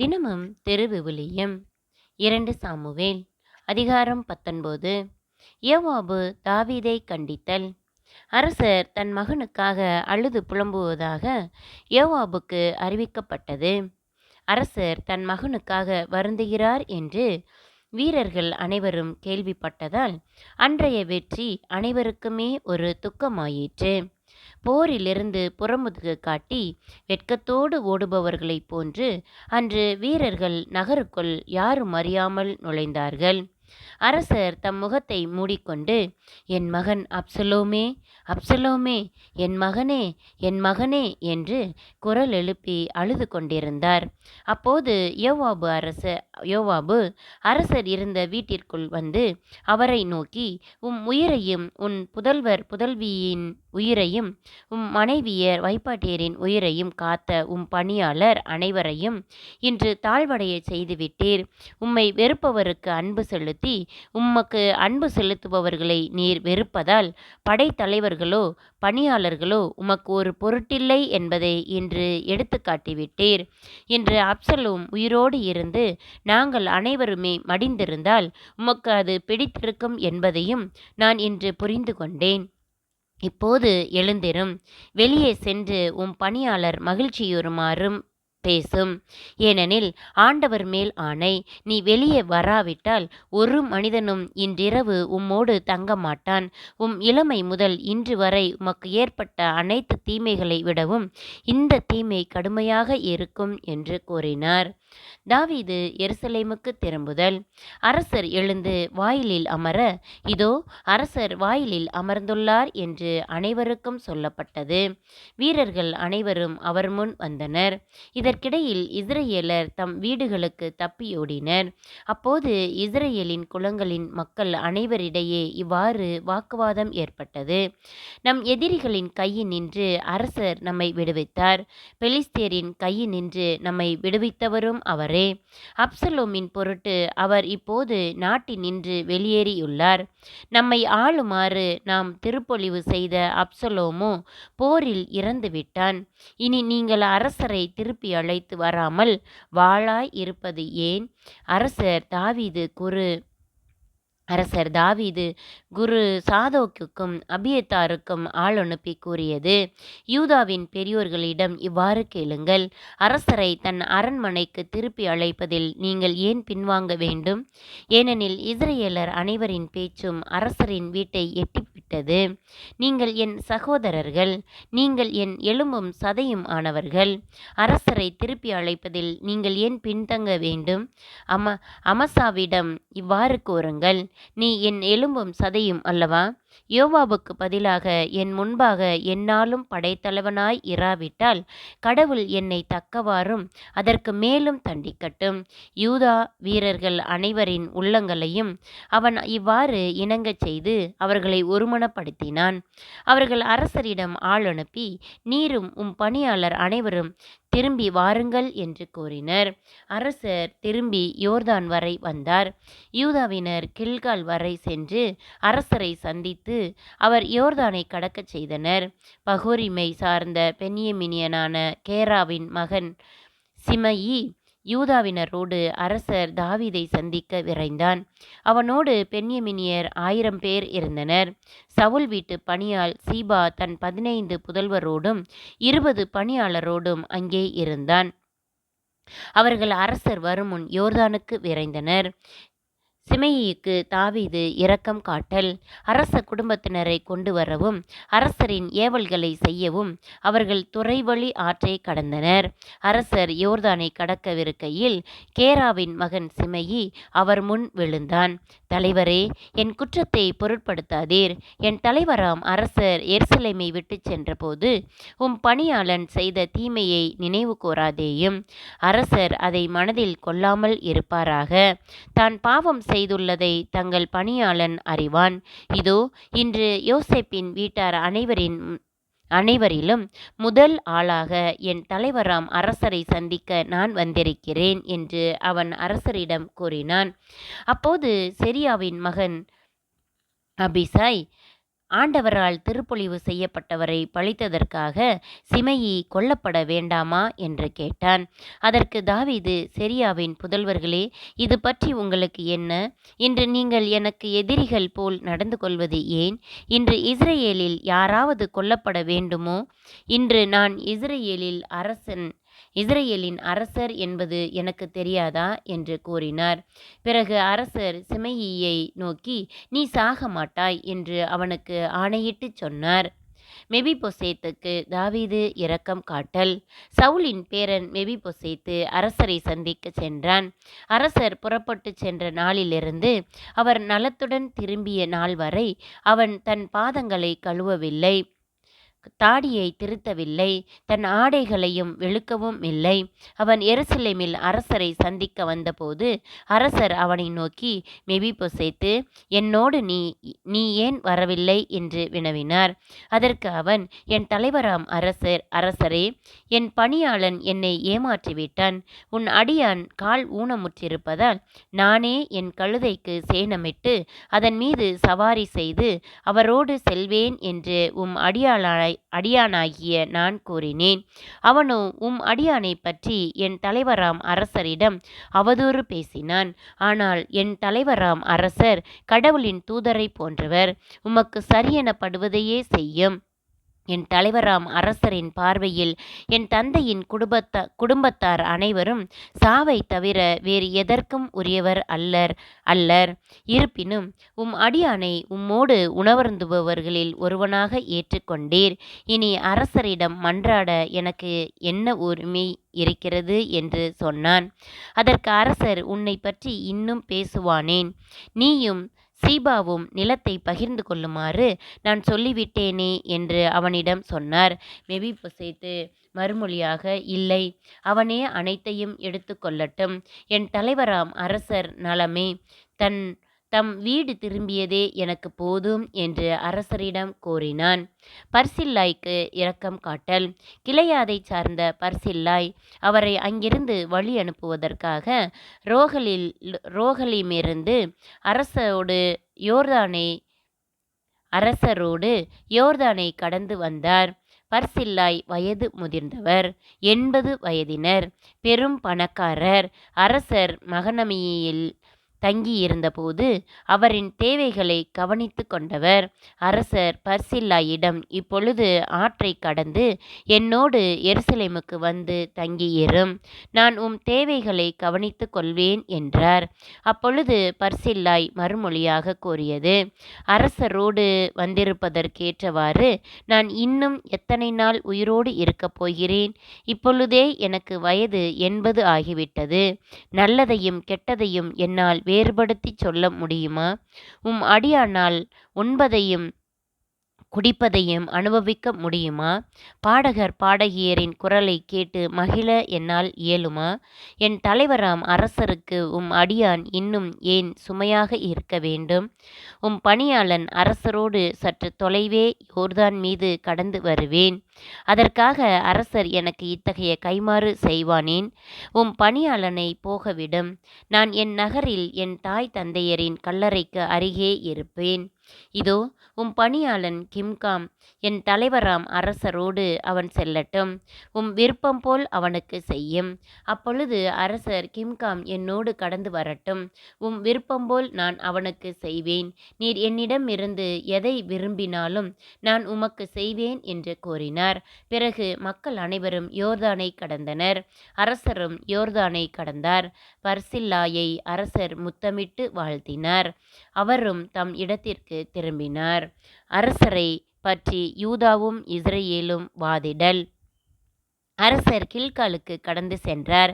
தினமும் திருவிவிலியம் இரண்டு சாமுவேல் அதிகாரம் பத்தொன்பது. யோவாபு தாவீதை கண்டித்தல். அரசர் தன் மகனுக்காக அழுது புலம்புவதாக யோவாபுக்கு அறிவிக்கப்பட்டது. அரசர் தன் மகனுக்காக வருந்துகிறார் என்று வீரர்கள் அனைவரும் கேள்விப்பட்டதால் அன்றைய வெற்றி அனைவருக்குமே ஒரு துக்கமாயிற்று. போரிலிருந்து புறமுதுகு காட்டி வெட்கத்தோடு ஓடுபவர்களைப் போன்று அன்று வீரர்கள் நகருக்குள் யாரும் அறியாமல் நுழைந்தார்கள். அரசர் தம் முகத்தை மூடிக்கொண்டு என் மகன் அப்சலோமே அப்சலோமே என் மகனே என் மகனே என்று குரல் எழுப்பி அழுது கொண்டிருந்தார். அப்போது யோவாபு அரச யோவாபு அரசர் இருந்த வீட்டிற்குள் வந்து அவரை நோக்கி உம் உயிரையும் உன் புதல்வர் புதல்வியின் உயிரையும் உம் மனைவியர் வைப்பாட்டியரின் உயிரையும் காத்த உம் பணியாளர் அனைவரையும் இன்று தாழ்வடைய செய்துவிட்டீர். உம்மை வெறுப்பவருக்கு அன்பு செலுத்த உம்மக்கு அன்பு செலுத்துபவர்களை நீர் வெறுப்பதால் படைத்தலைவர்களோ பணியாளர்களோ உமக்கு ஒரு பொருட்டில்லை என்பதை இன்று எடுத்து காட்டிவிட்டீர். இன்று அப்சலோம் உயிரோடு இருந்து நாங்கள் அனைவருமே மடிந்திருந்தால் உமக்கு அது பிடித்திருக்கும் என்பதையும் நான் இன்று புரிந்து கொண்டேன். இப்போது எழுந்திரும். வெளியே சென்று உம் பணியாளர் மகிழ்ச்சியுறுமாறும் பேசும். ஏனெனில் ஆண்டவர் மேல் ஆணை நீ வெளியே வராவிட்டால் ஒரு மனிதனும் இன்றிரவு உம்மோடு தங்க மாட்டான் உம் இளமை முதல் இன்று வரை உமக்கு ஏற்பட்ட அனைத்து தீமைகளை விடவும் இந்த தீமை கடுமையாக இருக்கும் என்று கூறினார். தாவீது எருசலேமுக்கு திரும்புதல். அரசர் எழுந்து வாயிலில் அமர இதோ அரசர் வாயிலில் அமர்ந்துள்ளார் என்று அனைவருக்கும் சொல்லப்பட்டது. வீரர்கள் அனைவரும் அவர் முன் வந்தனர். இதற்கிடையில் இஸ்ரேலர் தம் வீடுகளுக்கு தப்பியோடினர் அப்போது இஸ்ரேலின் குலங்களின் மக்கள் அனைவரிடையே இவ்வாறு வாக்குவாதம் ஏற்பட்டது. நம் எதிரிகளின் கையினின்று அரசர் நம்மை விடுவித்தார். பெலிஸ்தேரின் கையினின்று நம்மை விடுவித்தவரும் அவரே. அப்சலோமின் பொருட்டு அவர் இப்போது நாட்டினின்று வெளியேறியுள்ளார். நம்மை ஆளுமாறு நாம் திருப்பொழிவு செய்த அப்சலோமோ போரில் இறந்துவிட்டான். இனி நீங்கள் அரசரை திருப்பி அழைத்து வராமல் வாளாய் இருப்பது ஏன்? அரசர் தாவீது குரு அரசர் தாவீது குரு சாதோக்குக்கும் அபியத்தாருக்கும் ஆள் அனுப்பி கூறியது. யூதாவின் பெரியோர்களிடம் இவ்வாறு கேளுங்கள். அரசரை தன் அரண்மனைக்கு திருப்பி அழைப்பதில் நீங்கள் ஏன் பின்வாங்க வேண்டும்? ஏனெனில் இஸ்ரேலர் அனைவரின் பேச்சும் அரசரின் வீட்டை எட்டிவிட்டது. நீங்கள் என் சகோதரர்கள் நீங்கள் என் எலும்பும் சதையும் ஆனவர்கள். அரசரை திருப்பி அழைப்பதில் நீங்கள் ஏன் பின்தங்க வேண்டும்? அம அமசாவிடம் இவ்வாறு கூறுங்கள். நீ என் எலும்பும் சதையும் அல்லவா? யோவாபுக்கு பதிலாக என் முன்பாக என்னாலும் படைத்தலைவனாய் இராவிட்டால் கடவுள் என்னை தக்கவாறும் அதற்கு மேலும் தண்டிக்கட்டும். யூதா வீரர்கள் அனைவரின் உள்ளங்களையும் அவன் இவ்வாறு இணங்கச் செய்து அவர்களை ஒருமனப்படுத்தினான். அவர்கள் அரசரிடம் ஆள் அனுப்பி நீரும் உம் பணியாளர் அனைவரும் திரும்பி வாருங்கள் என்று கூறினர். அரசர் திரும்பி யோர்தான் வரை வந்தார். யூதாவினர் கில்கால் வரை சென்று அரசரை சந்தித்து அவர் யோர்தானை கடக்கச் செய்தனர். பகோரிமை சார்ந்த பென்யமினியனான கேராவின் மகன் சிமயி யூதாவினரோடு அரசர் தாவீதை சந்திக்க விரைந்தான். அவனோடு பெண்யமினியர் ஆயிரம் பேர் இருந்தனர். சவுல் வீட்டு பணியால் சீபா தன் பதினைந்து புதல்வரோடும் இருபது பணியாளரோடும் அங்கே இருந்தான். அவர்கள் அரசர் வருமுன் யோர்தானுக்கு விரைந்தனர். சிமையிக்கு தாவீது இரக்கம் காட்டல். அரச குடும்பத்தினரை கொண்டு வரவும் அரசரின் ஏவல்களை செய்யவும் அவர்கள் துறைவழி ஆற்றை கடந்தனர். அரசர் யோர்தானை கடக்கவிருக்கையில் கேராவின் மகன் சிமையி அவர் முன் விழுந்தான். தலைவரே என் குற்றத்தை பொருட்படுத்தாதீர். என் தலைவராம் அரசர் எருசலேமை விட்டுச் சென்றபோது உம் பணியாளன் செய்த தீமையை நினைவு கூறாதேயும். அரசர் அதை மனதில் கொள்ளாமல் இருப்பாராக. தான் பாவம் செய்துள்ளதை தங்கள் பணியாளன் அறிவான். இதோ இன்று யோசேப்பின் வீட்டார் அனைவரின் அனைவரிலும் முதல் ஆளாக என் தலைவராம் அரசரை சந்திக்க நான் வந்திருக்கிறேன் என்று அவன் அரசரிடம் கூறினான். அப்போது செரியாவின் மகன் அபிசாய் ஆண்டவரால் திருப்பொழிவு செய்யப்பட்டவரை பழித்ததற்காக சிமையி கொல்லப்பட வேண்டாமா என்று கேட்டான். அதற்கு தாவீது செரியாவின் புதல்வர்களே இது பற்றி உங்களுக்கு என்ன? இன்று நீங்கள் எனக்கு எதிரிகள் போல் நடந்து கொள்வது ஏன்? இன்று இஸ்ரேலில் யாராவது கொல்லப்பட வேண்டுமோ? இன்று நான் இஸ்ரேலில் அரசன் இஸ்ரேலின் அரசர் என்பது எனக்கு தெரியாதா? என்று கூறினார். பிறகு அரசர் சிமையியை நோக்கி நீ சாக மாட்டாய் என்று அவனுக்கு ஆணையிட்டுச் சொன்னார். மெபிபொசேத்துக்கு தாவீது இரக்கம் காட்டல். சவுலின் பேரன் மெபிபொசேத்து அரசரை சந்திக்க சென்றான். அரசர் புறப்பட்டு சென்ற நாளிலிருந்து அவர் நலத்துடன் திரும்பிய நாள் வரை அவன் தன் பாதங்களை கழுவவில்லை. தாடியை திருத்தவில்லை. தன் ஆடைகளையும் வெளுக்கவும் இல்லை. அவன் எருசலேமில் அரசரை சந்திக்க வந்தபோது அரசர் அவனை நோக்கி மெபிபொசேத்து என்னோடு நீ நீ ஏன் வரவில்லை? என்று வினவினார். அதற்கு அவன் என் தலைவராம் அரசர் அரசரே என் பணியாளன் என்னை ஏமாற்றிவிட்டான். உன் அடியான் கால் ஊனமுற்றிருப்பதால் நானே என் கழுதைக்கு சேணமிட்டு அதன் மீது சவாரி செய்து அவரோடு செல்வேன் என்று உம் அடியாளாய் அடியானாகிய நான் கூறினேன். அவனோ உம் அடியானை பற்றி என் தலைவராம் அரசரிடம் அவதூறு பேசினான். ஆனால் என் தலைவராம் அரசர் கடவுளின் தூதரை போன்றவர் உமக்கு சரியெனப்படுவதையே செய்யும். என் தலைவராம் அரசரின் பார்வையில் என் தந்தையின் குடும்பத்த குடும்பத்தார் அனைவரும் சாவை தவிர வேறு எதற்கும் உரியவர் அல்லர் அல்லர். இருப்பினும் உம் அடியானை உம்மோடு உணவருந்துபவர்களில் ஒருவனாக ஏற்றுக்கொண்டீர். இனி அரசரிடம் மன்றாட எனக்கு என்ன உரிமை இருக்கிறது என்று சொன்னான். அதற்கு அரசர் உன்னை பற்றி இன்னும் பேசுவானேன். நீயும் சீபாவும் நிலத்தை பகிர்ந்து கொள்ளுமாறு நான் சொல்லிவிட்டேனே என்று அவனிடம் சொன்னார். மெபிபொசேத்து மறுமொழியாக இல்லை அவனே அனைத்தையும் எடுத்து கொள்ளட்டும். என் தலைவராம் அரசர் நலமே. தன் தம் வீடு திரும்பியதே எனக்கு போதும் என்று அரசரிடம் கோரினான். பர்சில்லாய்க்கு இரக்கம் காட்டல். கிளையாதைச் சார்ந்த பர்சில்லாய் அவரை அங்கிருந்து வழி அனுப்புவதற்காக ரோகலில் ரோகலிமிருந்து அரசோடு யோர்தானை அரசரோடு யோர்தானை கடந்து வந்தார். பர்சில்லாய் வயது முதிர்ந்தவர் எண்பது வயதினர். பெரும் பணக்காரர். அரசர் மகனமியில் தங்கியிருந்தபோது அவரின் தேவைகளை கவனித்து கொண்டவர். அரசர் பர்சில்லாயிடம் இப்பொழுது ஆற்றை கடந்து என்னோடு எருசலேமுக்கு வந்து தங்கியிரும். நான் உம் தேவைகளை கவனித்து கொள்வேன் என்றார். அப்பொழுது பர்சில்லாய் மறுமொழியாக கூறியது அரசரோடு வந்திருப்பதற்கேற்றவாறு நான் இன்னும் எத்தனை நாள் உயிரோடு இருக்கப் போகிறேன்? இப்பொழுதே எனக்கு வயது எண்பது ஆகிவிட்டது. நல்லதையும் கெட்டதையும் என்னால் வேறுபடுத்தி சொல்ல முடியுமா? உம் அடியானால் உண்பதையும் குடிப்பதையும் அனுபவிக்க முடியுமா? பாடகர் பாடகியரின் குரலை கேட்டு மகிழ என்னால் இயலுமா? என் தலைவராம் அரசருக்கு உம் அடியான் இன்னும் ஏன் சுமையாக இருக்க வேண்டும்? உம் பணியாளன் அரசரோடு சற்று தொலைவே யோர்தான் மீது கடந்து வருவேன். அதற்காக அரசர் எனக்கு இத்தகைய கைமாறு செய்வானேன். உம் பணியாளனை போகவிடும். நான் என் நகரில் என் தாய் தந்தையரின் கல்லறைக்கு அருகே இருப்பேன். இதோ உம் பணியாளன் கிம்காம் என் தலைவராம் அரசரோடு அவன் செல்லட்டும். உம் விருப்பம் போல் அவனுக்கு செய்யும். அப்பொழுது அரசர் கிம்காம் என்னோடு கடந்து வரட்டும். உம் விருப்பம் போல் நான் அவனுக்கு செய்வேன். நீர் என்னிடம் இருந்து எதை விரும்பினாலும் நான் உமக்கு செய்வேன் என்று கூறினார். பிறகு மக்கள் அனைவரும் யோர்தானை கடந்தனர். அரசரும் யோர்தானை கடந்தார். பர்சில்லாயை அரசர் முத்தமிட்டு வாழ்த்தினார். அவரும் தம் இடத்திற்கு திரும்பினார். அரசரை பற்றி யூதாவும் இஸ்ரேலும் வாதிடல். அரசர் கில்காலுக்கு கடந்து சென்றார்.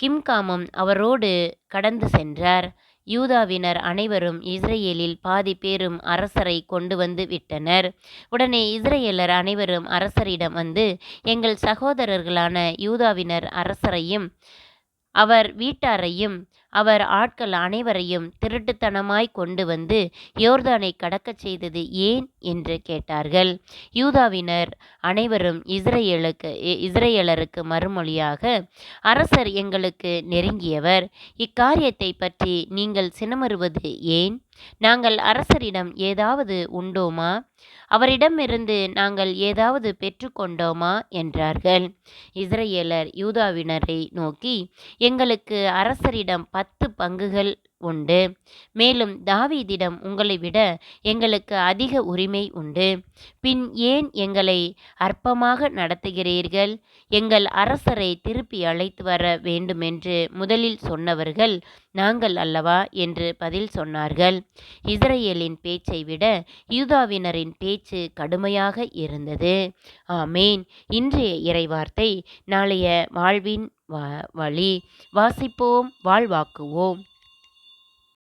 கிம்காமும் அவரோடு கடந்து சென்றார். யூதாவினர் அனைவரும் இஸ்ரேலில் பாதி பேரும் அரசரை கொண்டு வந்து விட்டனர். உடனே இஸ்ரேலர் அனைவரும் அரசரிடம் வந்து எங்கள் சகோதரர்களான யூதாவினர் அரசரையும் அவர் வீட்டாரையும் அவர் ஆட்கள் அனைவரையும் திருட்டுத்தனமாய் கொண்டு வந்து யோர்தானை கடக்கச் செய்தது ஏன் என்று கேட்டார்கள். யூதாவினர் அனைவரும் இஸ்ரேலுக்கு இஸ்ரேலருக்கு மறுமொழியாக அரசர் எங்களுக்கு நெருங்கியவர். இக்காரியத்தை பற்றி நீங்கள் சினமருவது ஏன்? நாங்கள் அரசரிடம் ஏதாவது உண்டோமா? அவரிடமிருந்து நாங்கள் ஏதாவது பெற்றுக்கொண்டோமா? என்றார்கள். இஸ்ரேலர் யூதாவினரை நோக்கி எங்களுக்கு அரசரிடம் பத்து பங்குகள் உண்டு. மேலும் தாவீதிடம் உங்களை விட எங்களுக்கு அதிக உரிமை உண்டு. பின் ஏன் எங்களை அற்பமாக நடத்துகிறீர்கள்? எங்கள் அரசரை திருப்பி அழைத்து வர வேண்டுமென்று முதலில் சொன்னவர்கள் நாங்கள் அல்லவா? என்று பதில் சொன்னார்கள். இஸ்ரேலின் பேச்சை விட யூதாவினரின் பேச்சு கடுமையாக இருந்தது. ஆமேன். இன்றைய இறைவார்த்தை நாளைய வாழ்வின் வழி. வாசிப்போம் வாழ்வாக்குவோம்.